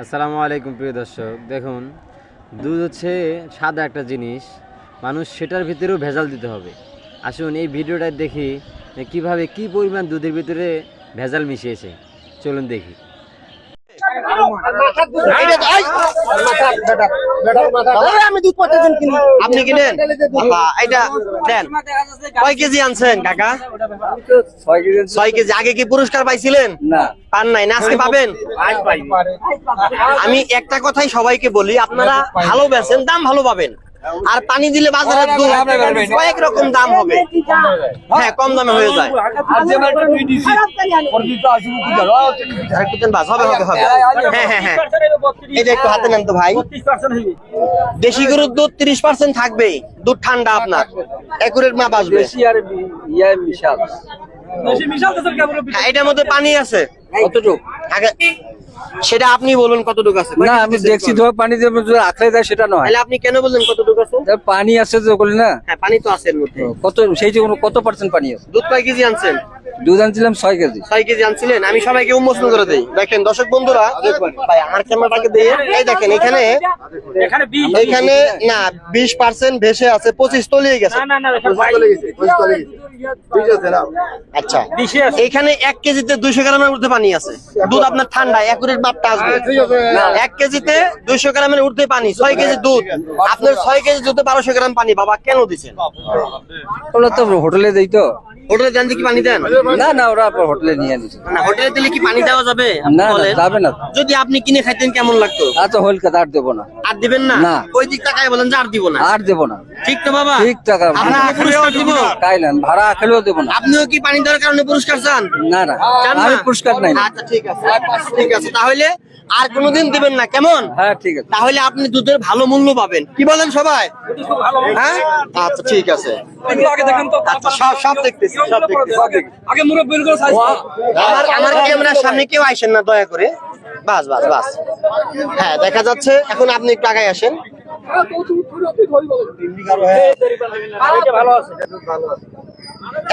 আসসালামু আলাইকুম প্রিয় দর্শক। দেখুন, দুধ হচ্ছে সাদা একটা জিনিস, মানুষ সেটার ভিতরেও ভেজাল দিতে হবে। আসুন এই ভিডিওটা দেখি, কীভাবে কি পরিমাণ দুধের ভিতরে ভেজাল মিশিয়েছে। চলুন দেখি। আমি দুধ প্রতিদিন কিনি আপনি কিনেন এটা দেন কয় কেজি আনছেন কাকা ছয় কেজি আগে কি পুরস্কার পাইছিলেন? পান নাই না আজকে পাবেন? আমি একটা কথাই সবাইকে বলি আপনারা ভালো বেছেন দাম ভালো পাবেন। আর পানি দিলে বাজারে কয়েক রকম দাম হবে। হ্যাঁ কম দামে হয়ে যায়। হবে হবে হবে। হ্যাঁ হ্যাঁ হ্যাঁ। এই একটু হাতে নেন তো ভাই। দেশি গরুর দুধ তিরিশ পার্সেন্ট থাকবেই। দুধ ঠান্ডা আপনার। একুরেট মাপ আসবে। এটার মধ্যে পানি আছে। কতটুক? আগে সেটা আপনি বলুন কতটুকু আছে। না আমি দেখছি ধর পানি যে আখড়ে দেয় সেটা নয়। তাহলে আপনি কেন বললেন কতটুকু আছে? পানি আছে যে বলি না? হ্যাঁ পানি তো আছে এর মধ্যে। কত সেই যে কত পার্সেন্ট পানি আছে? দুধ কয় কেজি আনছেন? দুধ আনছিলাম ছয় কেজি। ছয় কেজি আনছিলেন আমি সবাইকে উন্মোচন করে দেই। দেখেন দর্শক বন্ধুরা ভাই আমার ক্যামেরাটাকে দিয়ে এই দেখেন এখানে এখানে না বিশ পার্সেন্ট ভেসে আছে পঁচিশ তলিয়ে গেছে। আচ্ছা এখানে এক কেজিতে দুইশো গ্রামের ঊর্ধ্বে পানি আছে। দুধ আপনার ঠান্ডা একুরেট মাপটা আসবে। এক কেজিতে দুইশো গ্রামের ঊর্ধ্বে পানি ছয় কেজি দুধ। আপনার ছয় কেজি দুধে বারোশো গ্রাম পানি বাবা কেন দিচ্ছেন তো হোটেলে দেই তো। হোটেলে দেন কি পানি দেন? না না ওরা হোটেলে নিয়ে নিছে না হোটেলে দিলে কি পানি দেওয়া যাবে? না যাবে না। যদি আপনি কিনে খাইতেন কেমন লাগতো? আচ্ছা হোল কথা আর দেবো না। আর দিবেন না। ওই দিক টাকায় বলেন যে আর দিব না। আর দেবো না। ঠিক তো বাবা? ঠিক টাকা আপনাকে পুরস্কার দিব। তাই না? ভাড়া খেলেও দেবো না। আপনিও কি পানি দেওয়ার কারণে পুরস্কার চান? না না। আমি পুরস্কার নাই। আচ্ছা ঠিক আছে। ঠিক আছে তাহলে আর কোনোদিন দিবেন না কেমন? হ্যাঁ ঠিক আছে। তাহলে আপনি দুধের ভালো মূল্য পাবেন। কি বলেন সবাই? হ্যাঁ? আচ্ছা ঠিক আছে। আচ্ছা সব সব দেখতেছি সব দেখতেছি। আমার আমার ক্যামেরার সামনে কেউ আইসেন না দয়া করে। বাস বাস বাস। হ্যাঁ দেখা যাচ্ছে এখন আপনি একটু আগায় আসেন।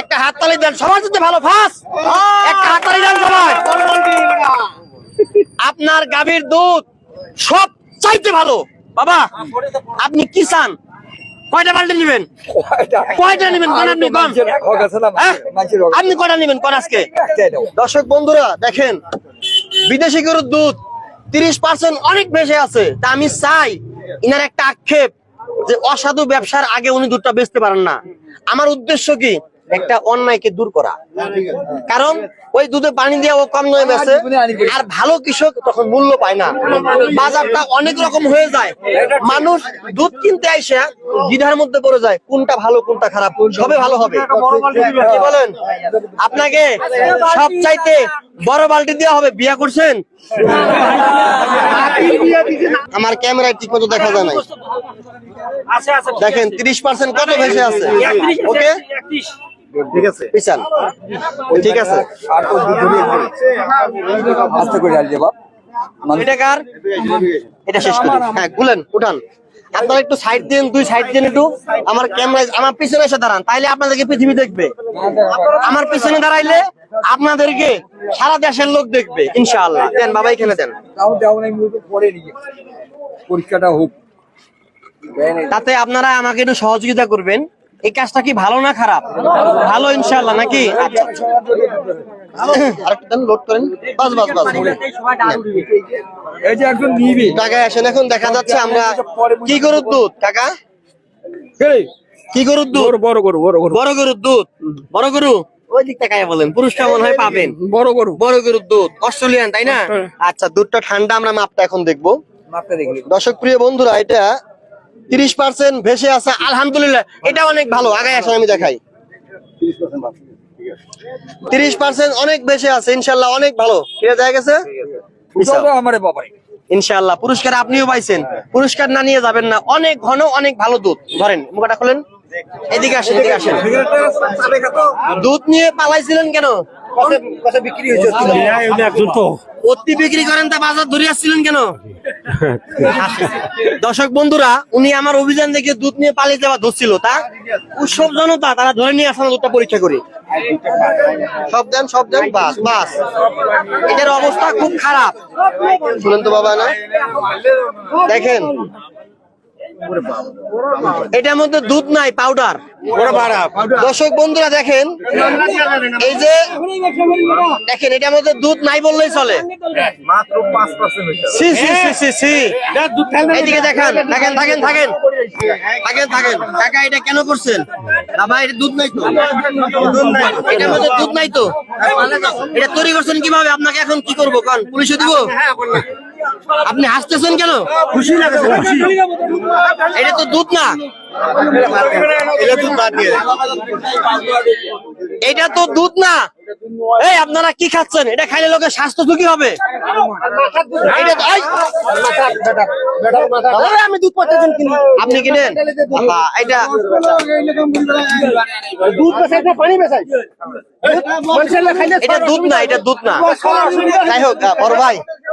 একটা হাততালি দেন সবার যদি ভালো ফাঁস একটা হাততালি দেন সবাই। আপনার গাভীর দুধ সব চাইতে ভালো। বাবা আপনি কি চান? কয়টা বাল্টি নেবেন? কয়টা নেবেন? কোন আপনি কোন? হ্যাঁ? আপনি কয়টা নেবেন? কোন আজকে? দর্শক বন্ধুরা দেখেন বিদেশি গরুর দুধ, তিরিশ পার্সেন্ট অনেক বেশি আছে। তা আমি চাই ইনার একটা আক্ষেপ যে অসাধু ব্যবসার আগে উনি দুধটা বেচতে পারেন না। আমার উদ্দেশ্য কি? একটা অন্যায়কে দূর করা। কারণ ওই দুধে পানি দিয়ে ও কম নয় বেছে আর ভালো কৃষক তখন মূল্য পায় না। বাজারটা অনেক রকম হয়ে যায়। মানুষ দুধ কিনতে আইসে দ্বিধার মধ্যে পড়ে যায় কোনটা ভালো কোনটা খারাপ সবে ভালো হবে। কি বলেন? আপনাকে সব চাইতে বড় বালতি দেওয়া হবে বিয়া করছেন? আমার ক্যামেরায় ঠিক মতো দেখা যায় না দেখেন তিরিশ পার্সেন্ট কত ভেসে আছে? ওকে? ঠিক আছে? পিছান ঠিক আছে। আস্তে করে আর দেবো এটা কার? এটা শেষ করি। হ্যাঁ গুলেন উঠান। আপনারা একটু সাইড দিন দুই সাইড দিন একটু। আমার ক্যামেরা আমার পিছনে এসে দাঁড়ান তাইলে আপনাদেরকে পৃথিবী দেখবে। আমার পিছনে দাঁড়াইলে আপনাদেরকে সারা দেশের লোক দেখবে ইনশাআল্লাহ। দেন বাবা এখানে দেন। পরীক্ষাটা হোক। তাতে আপনারা আমাকে একটু সহযোগিতা করবেন। এই কাজটা কি ভালো না খারাপ? ভালো ইনশাআল্লাহ নাকি? আচ্ছা আরেকটু লোড করেন। বাস বাস বাস। এই যে একজন নিবি। আসেন এখন দেখা যাচ্ছে আমরা কি গরুর দুধ কাকা? কি? গরুর দুধ? বড় গরু বড় গরু। বড় গরুর দুধ। বড় গরু? ওই দিক টাকায় বলেন পুরুষটা মনে হয় পাবেন। বড় গরু। বড় গরুর দুধ অস্ট্রেলিয়ান তাই না? আচ্ছা দুধটা ঠান্ডা আমরা মাপটা এখন দেখব। মাপটা দর্শক প্রিয় বন্ধুরা এটা তিরিশ পার্সেন্ট ভেসে আছে আলহামদুলিল্লাহ। এটা অনেক ভালো আগায় আসেন আমি দেখাই। তিরিশ পার্সেন্ট অনেক বেশি আছে ইনশাল্লাহ অনেক ভালো। কিনে দেখা গেছে? ইনশাল্লাহ। পুরস্কার আপনিও পাইছেন। পুরস্কার না নিয়ে যাবেন না অনেক ঘন অনেক ভালো দুধ। ধরেন মুখটা খোলেন। এদিকে আসেন এদিকে আসেন। দুধ নিয়ে পালাইছিলেন কেন? বিক্রি হয়েছে? অতি বিক্রি করেন তা বাজার ধরে আসছিলেন কেন? দর্শক বন্ধুরা উনি আমার অভিযান দেখে দুধ নিয়ে পালিয়ে যাওয়া ধরছিল তা উৎসব জনতা তারা ধরে নিয়ে আসানো দুধটা পরীক্ষা করে। সব দেন সব দেন বাস বাস। এটার অবস্থা খুব খারাপ। শুনেন তো বাবা না। দেখেন এটার মধ্যে দুধ নাই পাউডার দর্শক বন্ধুরা দেখেন এই যে দেখেন এটার মধ্যে দুধ নাই বললেই চলে। সি সি সি সি সি এইদিকে দেখান থাকেন থাকেন থাকেন থাকেন থাকেন কাকা এটা কেন করছেন? বাবা এটা দুধ নাই তো। এটার মধ্যে দুধ নাই তো। এটা তৈরি করছেন কীভাবে? আপনাকে এখন কি করব? কারণ পুলিশে দিব? আপনি হাসতেছেন কেন? খুশি লাগছে এটা তো দুধ না। এটা তো দুধ না। এই আপনারা কি খাচ্ছেন? এটা খাইলে লোকের স্বাস্থ্য ঝুঁকি হবে। এটা আমি দুধ পাচ্ছেন আপনি কিনেন? এটা এটা দুধ না এটা দুধ না। যাই হোক বড় ভাই।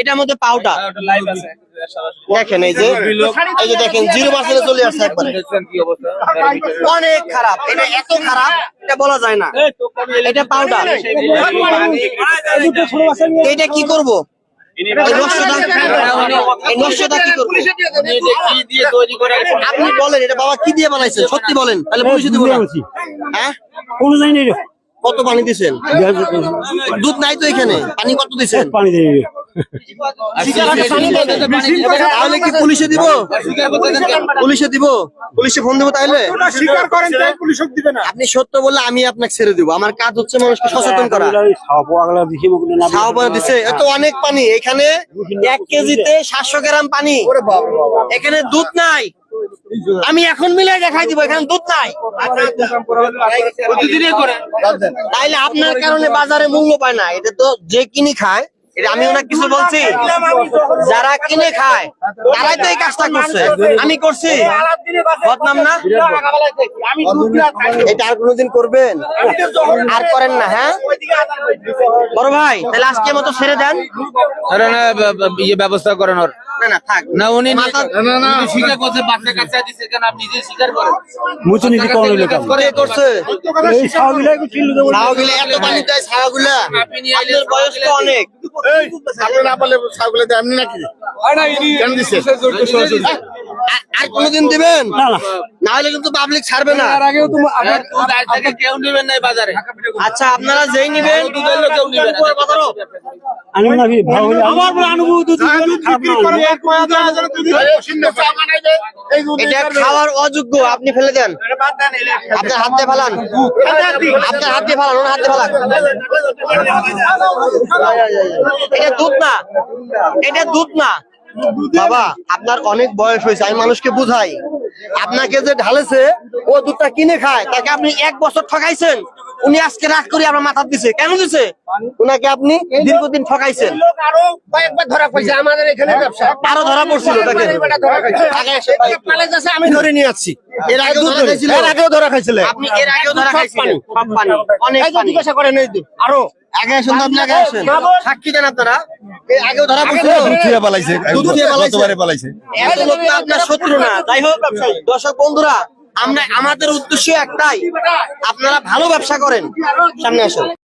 এটার মধ্যে পাউডার দেখেন এই যে এই যে দেখেন জিরো পার্সেন্টে চলে আসছে একবারে। অনেক খারাপ। এটা এত খারাপ এটা বলা যায় না। এটা পাউডার এটা কি করব? এই নষ্টটা এই নষ্টটা কি করব? আপনি বলেন এটা বাবা কি দিয়ে বানাইছেন সত্যি বলেন তাহলে পুলিশে দিব হ্যাঁ। কত পানি দিছেন? দুধ নাই তো এখানে। পানি কত দিছেন? পানি দেয়। তাহলে কি পুলিশে দিব? পুলিশে দিব? পুলিশে ফোন দেবো তাহলে? স্বীকার করেন তাই দিবে না। আপনি সত্য বললে আমি আপনাকে ছেড়ে দিব। আমার কাজ হচ্ছে মানুষকে সচেতন করা। দিছে এত অনেক পানি। এখানে এক কেজিতে সাতশো গ্রাম পানি। এখানে দুধ নাই। আমি এখন মিলে দেখাই দিব এখানে দুধ নাই। তাইলে আপনার কারণে বাজারে মূল্য পায় না এটা তো যে কিনে খায় এটা আমি ওনাকে কিছু বলছি। যারা কিনে খায় তারাই তো এই কাজটা করছে। আমি করছি। বদনাম না? এটা আর কোনোদিন করবেন? আর করেন না হ্যাঁ? বড় ভাই তাহলে আজকে মতো ছেড়ে দেন। ইয়ে ব্যবস্থা করেন ওর। না না থাক। না উনি স্বীকার করছে বাচ্চা কাচ্চা দিচ্ছে কেন আপনি নিজে স্বীকার করেন? মুচু নিচে কম হইল করে করছে? এই দেবো। এত পানি দেয় ছাওগুলা আপনার বয়স তো অনেক। আপনি না বলে ছাগলে দেয় আপনি নাকি? কেন দিচ্ছে আ- আর কোনোদিন দিবেন? না, না। না হলে কিন্তু পাবলিক ছাড়বে না। কেউ নেবেন না বাজারে। আচ্ছা আপনারা যেই নিবেন খাওয়ার অযোগ্য আপনি ফেলে দেন। আপনার হাত দিয়ে ফেলান। আপনার হাত দিয়ে ফেলান ওনার হাত দিয়ে ফেলান। এটা দুধ না। এটা দুধ না। বাবা, আপনার অনেক বয়স হয়েছে, আমি মানুষকে বুঝাই। আপনাকে যে ঢালেছে, ও দুধটা কিনে খায়, তাকে আপনি এক বছর ঠকাইছেন? উনি আজকে রাগ করে আপনার মাথা দিছে। কেন দিছে? উনাকে আপনি দীর্ঘদিন ঠকাইছেন। আরও কয়েকবার ধরা পড়ছে আমাদের এখানে ব্যবসা। আরও ধরা পড়ছিল তাকে আগে এসে আমি ধরে নিয়ে যাচ্ছি এর আগেও ধরা খাইছিল। এর আগেও ধরা খাইছিলে। আপনি এর আগেও ধরা খাইছিলেন। অনেক এই যে পানি। জিজ্ঞাসা করেন এই আরও। আগে আসেন তো আপনি আগে আসেন। সাক্ষী দেন আপনারা। আগেও ধরা পড়ছিল। পালাইছে দুধ পালাইছে। পালাইছে। এত লোক তো আপনার শত্রু না। যাই হোক দর্শক বন্ধুরা আমরা আমাদের উদ্দেশ্য একটাই আপনারা ভালো ব্যবসা করেন। সামনে আসুন।